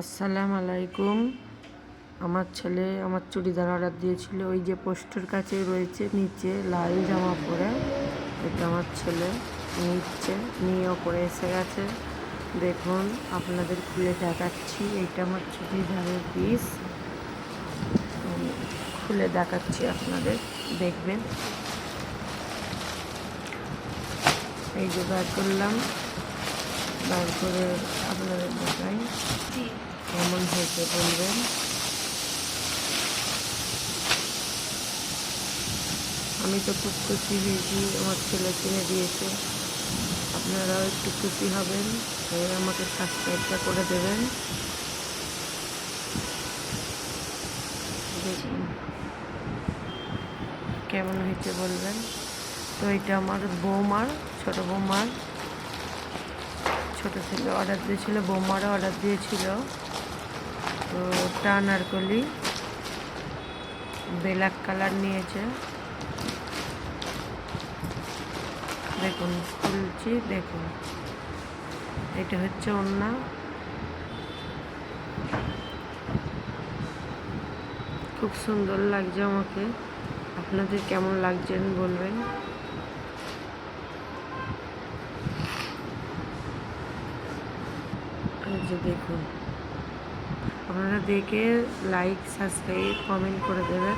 আসসালামু আলাইকুম আমার ছেলে আমার চুড়িদার অর্ডার দিয়েছিল। ওই যে পোস্টের কাছে রয়েছে নিচে লাল জামা পরে। এটা আমার ছেলে। নিচ্ছে, নিয়ে ওপরে এসে গেছে। দেখুন, আপনাদের খুলে দেখাচ্ছি। এইটা আমার চুড়িদারের পিস খুলে দেখাচ্ছি আপনাদের। দেখবেন। এই যে বার করলাম। বার করে আপনাদের দেখাই। হয়েছে বলবেন। আমি তো খুব খুশি হয়েছি, আমার ছেলে কিনে দিয়েছে। আপনারাও একটু খুশি হবেন এবার আমাকে সাবস্ক্রাইবটা করে দেবেন। দেখুন, কেমন হয়েছে বলবেন। তো এটা আমার বৌমার, ছোট বৌমার। ছোট ছেলে অর্ডার দিয়েছিল, বৌমারও অর্ডার দিয়েছিল। তো টান টানারকলি ব্ল্যাক কালার নিয়েছে। দেখুন খুলছি দেখুন। এটা হচ্ছে ওন্না। খুব সুন্দর লাগছে আমাকে। আপনাদের কেমন লাগছেন বলবেন। দেখুন। আপনারা দেখে লাইক সাবস্ক্রাইব কমেন্ট করে দেবেন।